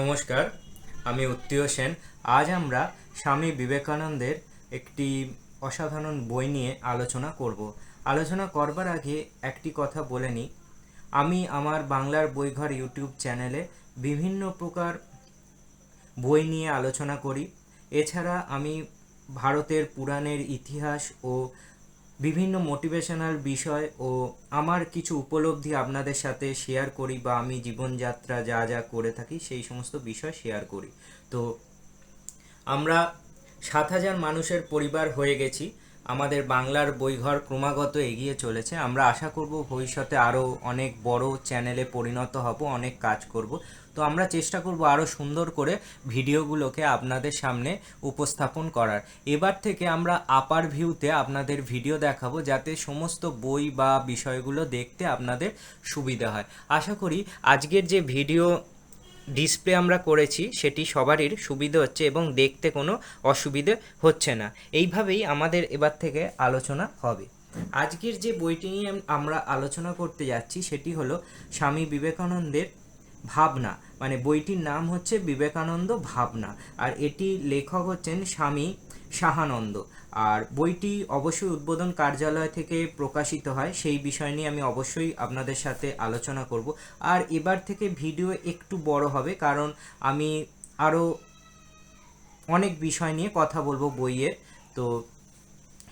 নমস্কার, আমি উত্তীয় সেন। আজ আমরা স্বামী বিবেকানন্দের একটি অসাধারণ বই নিয়ে আলোচনা করব। আলোচনা করবার আগে একটি কথা বলে নিই। আমি আমার বাংলার বইঘর ইউটিউব চ্যানেলে বিভিন্ন প্রকার বই নিয়ে আলোচনা করি। এছাড়া আমি ভারতের পুরাণের ইতিহাস ও বিভিন্ন মোটিভেশনাল বিষয় ও আমার কিছু উপলব্ধি আপনাদের সাথে শেয়ার করি বা আমি জীবনযাত্রা যা যা করে থাকি সেই সমস্ত বিষয় শেয়ার করি। তো আমরা সাত হাজার মানুষের পরিবার হয়ে গেছি। আমাদের বাংলার বইঘর ক্রমাগত এগিয়ে চলেছে। আমরা আশা করব ভবিষ্যতে আরও অনেক বড় চ্যানেলে পরিণত হব, অনেক কাজ করব। তো আমরা চেষ্টা করব আরও সুন্দর করে ভিডিওগুলোকে আপনাদের সামনে উপস্থাপন করার। এবার থেকে আমরা আপার ভিউতে আপনাদের ভিডিও দেখাবো, যাতে সমস্ত বই বা বিষয়গুলো দেখতে আপনাদের সুবিধা হয়। আশা করি আজকের যে ভিডিও ডিসপ্লে আমরা করেছি, সেটি সবারই সুবিধে হচ্ছে এবং দেখতে কোনো অসুবিধে হচ্ছে না। এইভাবেই আমাদের এবার থেকে আলোচনা হবে। আজকের যে বইটি নিয়ে আমরা আলোচনা করতে যাচ্ছি, সেটি হলো স্বামী বিবেকানন্দের ভাবনা। মানে বইটির নাম হচ্ছে বিবেকানন্দ ভাবনা। আর এটি লেখক হচ্ছেন স্বামী সাহানন্দ। আর বইটি অবশ্যই উদ্বোধন কার্যালয় থেকে প্রকাশিত হয়, সেই বিষয় নিয়ে আমি অবশ্যই আপনাদের সাথে আলোচনা করব। আর এবার থেকে ভিডিও একটু বড় হবে, কারণ আমি আরও অনেক বিষয় নিয়ে কথা বলব বইয়ের। তো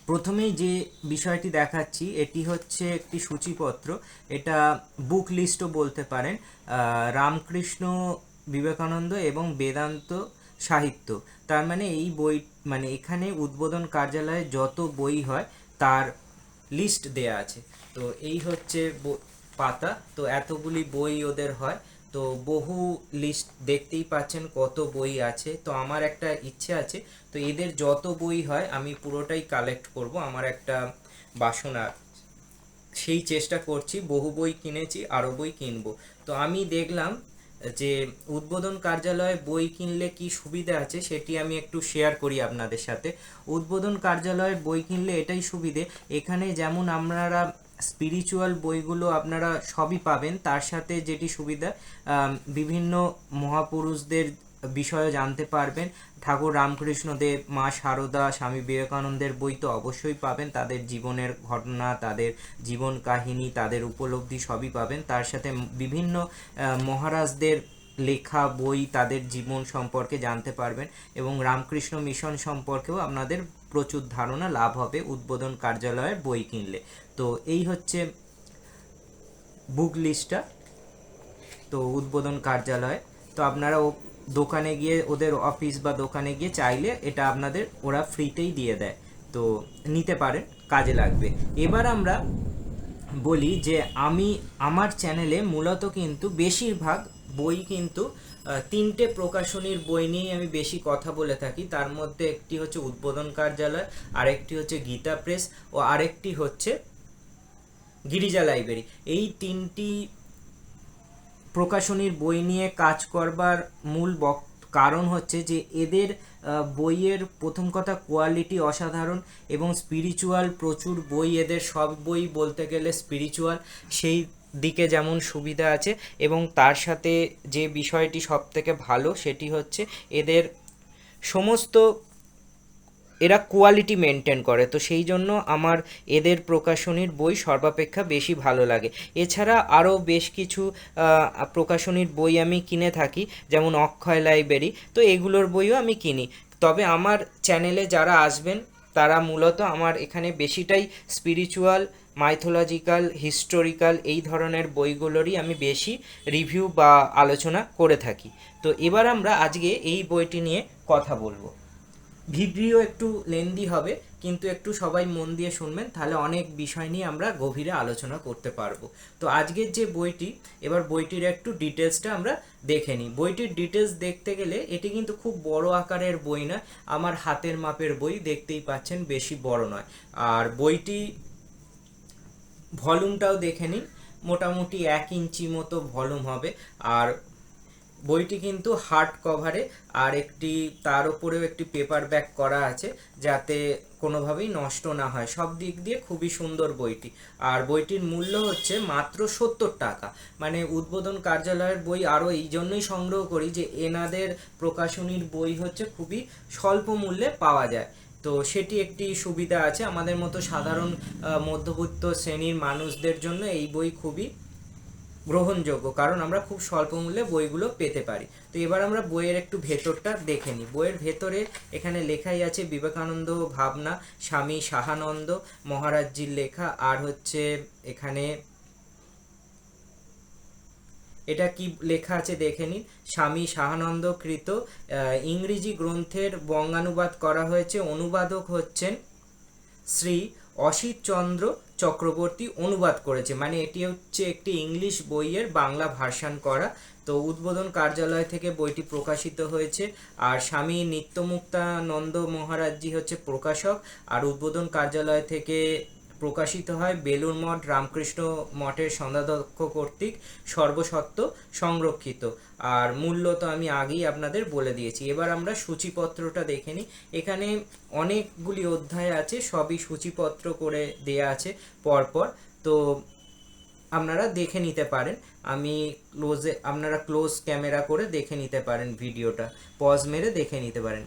প্রথমেই যে বিষয়টি দেখাচ্ছি, এটি হচ্ছে একটি সূচিপত্র। এটা বুক লিস্টও বলতে পারেন রামকৃষ্ণ বিবেকানন্দ এবং বেদান্ত সাহিত্য। তার মানে এই বই মানে এখানে উদ্বোধন কার্যালয়ে যত বই হয়, তার লিস্ট দেয়া আছে। তো এই হচ্ছে পাতা। তো এতগুলি বই ওদের হয়। তো বহু লিস্ট দেখতেই পাচ্ছেন কত বই আছে। তো আমার একটা ইচ্ছে আছে। তো এদের যত বই হয়, আমি পুরোটাই কালেক্ট করব। আমার একটা বাসনা সেই চেষ্টা করছি। বহু বই কিনেছি আরও বই কিনবো। তো আমি দেখলাম যে উদ্বোধন কার্যালয়ে বই কিনলে কি সুবিধা আছে সেটি আমি একটু শেয়ার করি আপনাদের সাথে। উদ্বোধন কার্যালয়ে বই কিনলে এটাই সুবিধে। এখানে যেমন আপনারা স্পিরিচুয়াল বইগুলো আপনারা সবই পাবেন, তার সাথে যেটি সুবিধা বিভিন্ন মহাপুরুষদের বিষয়ে জানতে পারবেন। ঠাকুর রামকৃষ্ণ দেব মা সারদা, স্বামী বিবেকানন্দের বই তো অবশ্যই পাবেন। তাদের জীবনের ঘটনা, তাদের জীবন কাহিনী, তাদের উপলব্ধি সবই পাবেন। তার সাথে বিভিন্ন মহারাজদের লেখা বই তাদের জীবন সম্পর্কে জানতে পারবেন এবং রামকৃষ্ণ মিশন সম্পর্কেও আপনাদের প্রচুর ধারণা লাভ হবে উদ্বোধন কার্যালয়ের বই কিনলে। তো এই হচ্ছে বুক লিস্টটা, তো উদ্বোধন কার্যালয়। তো আপনারা ও দোকানে গিয়ে ওদের অফিস বা দোকানে গিয়ে চাইলে এটা আপনাদের ওরা ফ্রিতেই দিয়ে দেয়। তো নিতে পারেন, কাজে লাগবে। এবার আমরা বলি যে আমি, আমার চ্যানেলে মূলত কিন্তু বেশিরভাগ বই কিন্তু তিনটে প্রকাশনীর বই নিয়েই আমি বেশি কথা বলে থাকি। তার মধ্যে একটি হচ্ছে উদ্বোধন কার্যালয়, আরেকটি হচ্ছে গীতা প্রেস ও আরেকটি হচ্ছে গিরিজা লাইব্রেরি। এই তিনটি প্রকাশনীর বই নিয়ে কাজ করবার মূল কারণ হচ্ছে যে এদের বইয়ের প্রথম কথা কোয়ালিটি অসাধারণ এবং স্পিরিচুয়াল প্রচুর বই এদের, সব বই বলতে গেলে স্পিরিচুয়াল। সেই দিকে যেমন সুবিধা আছে এবং তার সাথে যে বিষয়টি সব থেকে ভালো সেটি হচ্ছে এদের সমস্ত এরা কোয়ালিটি মেনটেন করে। তো সেই জন্য আমার এদের প্রকাশনীর বই সর্বাপেক্ষা বেশি ভালো লাগে। এছাড়া আরও বেশ কিছু প্রকাশনীর বই আমি কিনে থাকি, যেমন অক্ষয় লাইব্রেরি। তো এগুলোর বইও আমি কিনি। তবে আমার চ্যানেলে যারা আসবেন, তারা মূলত আমার এখানে বেশিটাই স্পিরিচুয়াল মাইথোলজিক্যাল হিস্টোরিক্যাল এই ধরনের বইগুলোরই আমি বেশি রিভিউ বা আলোচনা করে থাকি। তো এবার আমরা আজকে এই বইটি নিয়ে কথা বলব। ভিডিও একটু লেন্দি হবে, কিন্তু একটু সবাই মন দিয়ে শুনবেন, তাহলে অনেক বিষয় নিয়ে আমরা গভীরে আলোচনা করতে পারব। তো আজকের যে বইটি, এবার বইটির একটু ডিটেলসটা আমরা দেখে নিই। বইটির ডিটেলস দেখতে গেলে এটি কিন্তু খুব বড় আকারের বই না আমার হাতের মাপের বই দেখতেই পাচ্ছেন, বেশি বড় নয়। আর বইটি ভলিউমটাও দেখে নিন, মোটামুটি এক ইঞ্চি মতো ভলিউম হবে। আর বইটি কিন্তু হার্ড কভারে আর একটি, তার উপরেও একটি পেপার ব্যাক করা আছে যাতে কোনোভাবেই নষ্ট না হয়। সব দিক দিয়ে খুবই সুন্দর বইটি। আর বইটির মূল্য হচ্ছে মাত্র সত্তর টাকা। মানে উদ্বোধন কার্যালয়ের বই আরও এই জন্যই সংগ্রহ করি যে এনাদের প্রকাশনীর বই হচ্ছে খুবই স্বল্প মূল্যে পাওয়া যায়। তো সেটি একটি সুবিধা আছে। আমাদের মতো সাধারণ মধ্যবিত্ত শ্রেণির মানুষদের জন্য এই বই খুবই গ্রহণযোগ্য, কারণ আমরা খুব স্বল্প মূল্যে বইগুলো পেতে পারি। তো এবার আমরা বইয়ের একটু ভেতরটা দেখে নিই। বইয়ের ভেতরে এখানে লেখাই আছে বিবেকানন্দ ভাবনা, স্বামী সাহানন্দ মহারাজজির লেখা, আর হচ্ছে এখানে এটা কি লেখা আছে দেখে নিন। স্বামী সাহানন্দ কৃত ইংরেজি গ্রন্থের বঙ্গানুবাদ করা হয়েছে। অনুবাদক হচ্ছেন শ্রী অসিত চন্দ্র চক্রবর্তী অনুবাদ করেছে। মানে এটি হচ্ছে একটি ইংলিশ বইয়ের বাংলা ভার্সান করা। তো উদ্বোধন কার্যালয় থেকে বইটি প্রকাশিত হয়েছে। আর স্বামী নিত্যমুক্তানন্দ মহারাজজি হচ্ছে প্রকাশক। আর উদ্বোধন কার্যালয় থেকে প্রকাশিত হয় বেলুর মঠ, রামকৃষ্ণ মঠের সন্ধ্যাধ্যক্ষ কর্তৃক সর্বসত্ব সংরক্ষিত। আর মূল্য তো আমি আগেই আপনাদের বলে দিয়েছি। এবার আমরা সূচিপত্রটা দেখে নিই। এখানে অনেকগুলি অধ্যায় আছে, সবই সূচিপত্র করে দেয়া আছে পরপর। তো আপনারা দেখে নিতে পারেন। আমি ক্লোজে আপনারা ক্লোজ ক্যামেরা করে দেখে নিতে পারেন ভিডিওটা। পজ মেরে দেখে নিতে পারেন।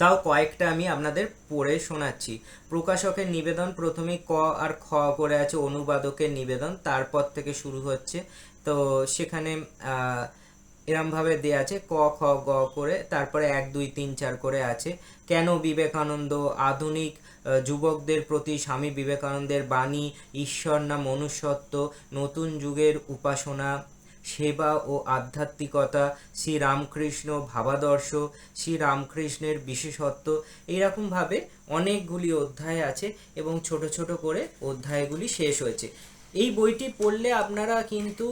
তাও কয়েকটা আমি আপনাদের পড়ে শোনাচ্ছি। প্রকাশকের নিবেদন প্রথমে ক আর খ করে আছে, অনুবাদকের নিবেদন, তারপর থেকে শুরু হচ্ছে। তো সেখানে এরমভাবে দেয়া আছে, ক, খ, গ করে, তারপরে এক, দুই, তিন, চার করে আছে। কেন বিবেকানন্দ আধুনিক যুবকদের প্রতি স্বামী বিবেকানন্দের বাণী, ঈশ্বর না মনুষ্যত্ব, নতুন যুগের উপাসনা সেবা ও আধ্যাত্মিকতা, শ্রীরামকৃষ্ণ ভাবাদর্শ, শ্রীরামকৃষ্ণের বিশেষত্ব এইরকমভাবে অনেকগুলি অধ্যায় আছে এবং ছোট ছোট করে অধ্যায়গুলি শেষ হয়েছে। এই বইটি পড়লে আপনারা কিন্তু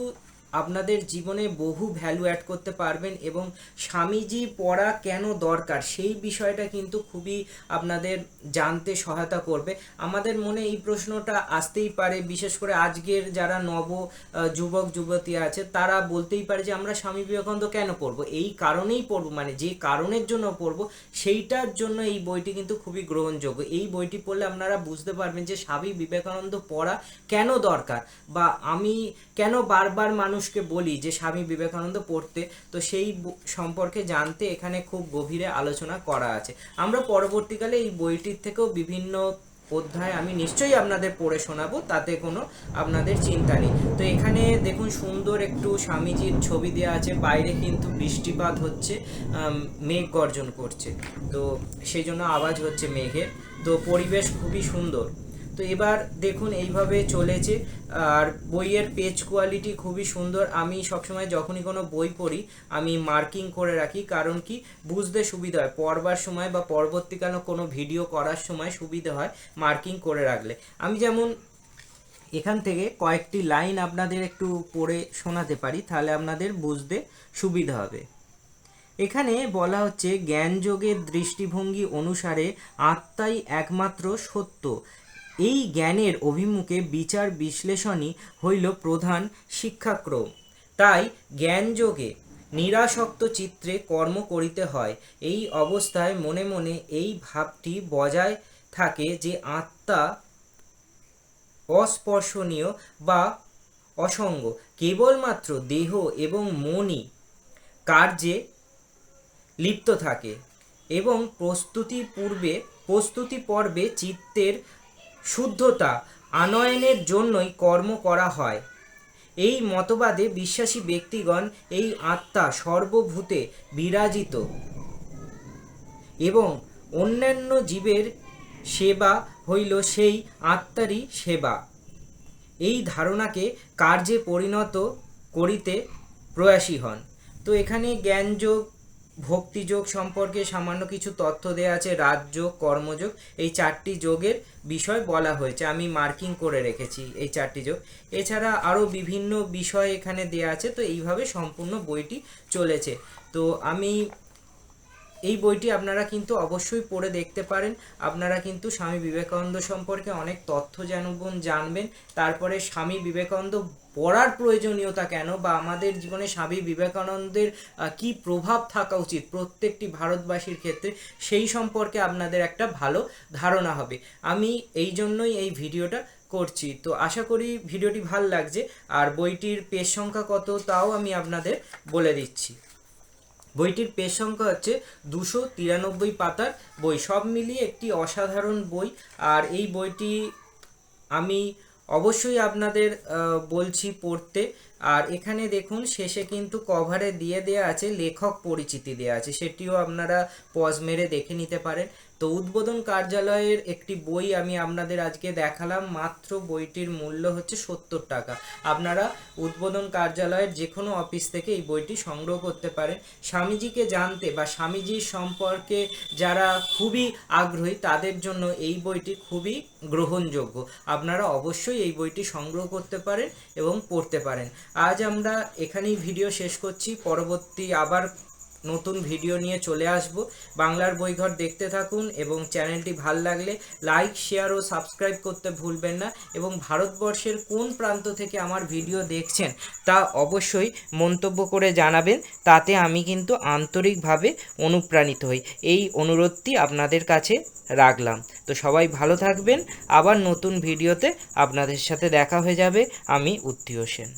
আপনাদের জীবনে বহু ভ্যালু অ্যাড করতে পারবেন এবং স্বামীজি পড়া কেন দরকার? সেই বিষয়টা কিন্তু খুবই আপনাদের জানতে সহায়তা করবে। আমাদের মনে এই প্রশ্নটা আসতেই পারে, বিশেষ করে আজকের যারা নব যুবক, যুবতী আছে, তারা বলতেই পারে যে, আমরা স্বামী বিবেকানন্দ কেন পড়ব? এই কারণেই পড়ব মানে যে কারণের জন্য পড়ব, সেইটার জন্য এই বইটি কিন্তু খুবই গ্রহণযোগ্য। এই বইটি পড়লে আপনারা বুঝতে পারবেন যে, স্বামী বিবেকানন্দ পড়া কেন দরকার? বা আমি কেন বারবার মানুষকে বলি যে, স্বামী বিবেকানন্দ পড়তে, তো সেই সম্পর্কে জানতে এখানে খুব গভীরে আলোচনা করা আছে। আমরা পরবর্তীকালে এই বইটির থেকেও বিভিন্ন অধ্যায় আমি নিশ্চয়ই আপনাদের পড়ে শোনাবো, তাতে কোনো আপনাদের চিন্তা নেই। তো এখানে দেখুন সুন্দর একটু স্বামীজির ছবি দেওয়া আছে, বাইরে কিন্তু বৃষ্টিপাত হচ্ছে মেঘ গর্জন করছে। তো সেই জন্য আওয়াজ হচ্ছে মেঘের। তো পরিবেশ খুবই সুন্দর। তো এবার দেখুন, এইভাবে চলেছে। আর বইয়ের পেজ কোয়ালিটি খুবই সুন্দর। আমি সবসময় যখনই কোনো বই পড়ি, আমি মার্কিং করে রাখি। কারণ কি? বুঝতে সুবিধা হয়। পড়বার সময় বা পরবর্তীকালে কোনো ভিডিও করার সময় সুবিধা হয় মার্কিং করে রাখলে। আমি যেমন এখান থেকে কয়েকটি লাইন আপনাদের একটু পড়ে শোনাতে পারি, তাহলে আপনাদের বুঝতে সুবিধা হবে। এখানে বলা হচ্ছে, জ্ঞানযোগের দৃষ্টিভঙ্গি অনুসারে আত্মাই একমাত্র সত্য। এই জ্ঞানের অভিমুখে বিচার বিশ্লেষণই হইল প্রধান শিক্ষাক্রম। তাই জ্ঞানযোগে নিরাসক্ত চিত্রে কর্ম করিতে হয়। এই অবস্থায় মনে মনে এই ভাবটি বজায় থাকে যে আত্মা অস্পর্শনীয় বা অসঙ্গ। কেবলমাত্র দেহ এবং মনই কার্যে লিপ্ত থাকে এবং প্রস্তুতি পূর্বে, প্রস্তুতি পর্বে চিত্তের শুদ্ধতা আনয়নের জন্যই কর্ম করা হয়। এই মতবাদে বিশ্বাসী ব্যক্তিগণ এই আত্মা সর্বভূতে বিরাজিত এবং অন্যান্য জীবের সেবা হইল সেই আত্মারই সেবা। এই ধারণাকে কার্যে পরিণত করিতে প্রয়াসী হন। তো এখানে জ্ঞানযোগ ভক্তিযোগ সম্পর্কে সামান্য কিছু তথ্য দেওয়া আছে, রাজযোগ, কর্মযোগ, এই চারটি যোগের বিষয় বলা হয়েছে। আমি মার্কিং করে রেখেছি এই চারটি যোগ। এছাড়া আরও বিভিন্ন বিষয় এখানে দেওয়া আছে, তো এইভাবে সম্পূর্ণ বইটি চলেছে। তো আমি এই বইটি আপনারা কিন্তু অবশ্যই পড়ে দেখতে পারেন। আপনারা কিন্তু স্বামী বিবেকানন্দ সম্পর্কে অনেক তথ্য জানবেন জানবেন। তারপরে স্বামী বিবেকানন্দ পড়ার প্রয়োজনীয়তা কেন বা আমাদের জীবনে স্বামী বিবেকানন্দের কি প্রভাব থাকা উচিত প্রত্যেকটি ভারতবাসীর ক্ষেত্রে, সেই সম্পর্কে আপনাদের একটা ভালো ধারণা হবে। আমি এই জন্যই এই ভিডিওটা করছি। তো আশা করি ভিডিওটি ভালো লাগছে। আর বইটির পেজ সংখ্যা কত তাও আমি আপনাদের বলে দিচ্ছি। বইটির পেজ সংখ্যা হচ্ছে দুশো তিরানব্বই পাতার বই। সব মিলিয়ে একটি অসাধারণ বই। আর এই বইটি আমি অবশ্যই আপনাদের বলছি পড়তে। আর এখানে দেখুন, শেষে কিন্তু কভারে দিয়ে দেয়া আছে, লেখক পরিচিতি দেয়া আছে। সেটিও আপনারা পজ মেরে দেখে নিতে পারেন। তো উদ্বোধন কার্যালয়ের একটি বই আমি আপনাদের আজকে দেখালাম। মাত্র বইটির মূল্য হচ্ছে সত্তর টাকা। আপনারা উদ্বোধন কার্যালয়ের যে কোনো অফিস থেকে এই বইটি সংগ্রহ করতে পারেন। স্বামীজিকে জানতে বা স্বামীজির সম্পর্কে যারা খুবই আগ্রহী, তাদের জন্য এই বইটি খুবই গ্রহণযোগ্য। আপনারা অবশ্যই এই বইটি সংগ্রহ করতে পারেন এবং পড়তে পারেন। আজ আমরা এখানেই ভিডিও শেষ করছি। পরবর্তী আবার নতুন ভিডিও নিয়ে চলে আসব। বাংলার বইঘর দেখতে থাকুন এবং চ্যানেলটি ভালো লাগলে লাইক, শেয়ার ও সাবস্ক্রাইব করতে ভুলবেন না এবং ভারতবর্ষের কোন প্রান্ত থেকে আমার ভিডিও দেখছেন তা অবশ্যই মন্তব্য করে জানাবেন। তাতে আমি কিন্তু আন্তরিকভাবে অনুপ্রাণিত হই। এই অনুরোধটি আপনাদের কাছে রাখলাম। তো সবাই ভালো থাকবেন। আবার নতুন ভিডিওতে আপনাদের সাথে দেখা হয়ে যাবে। আমি উত্তীয় সেন।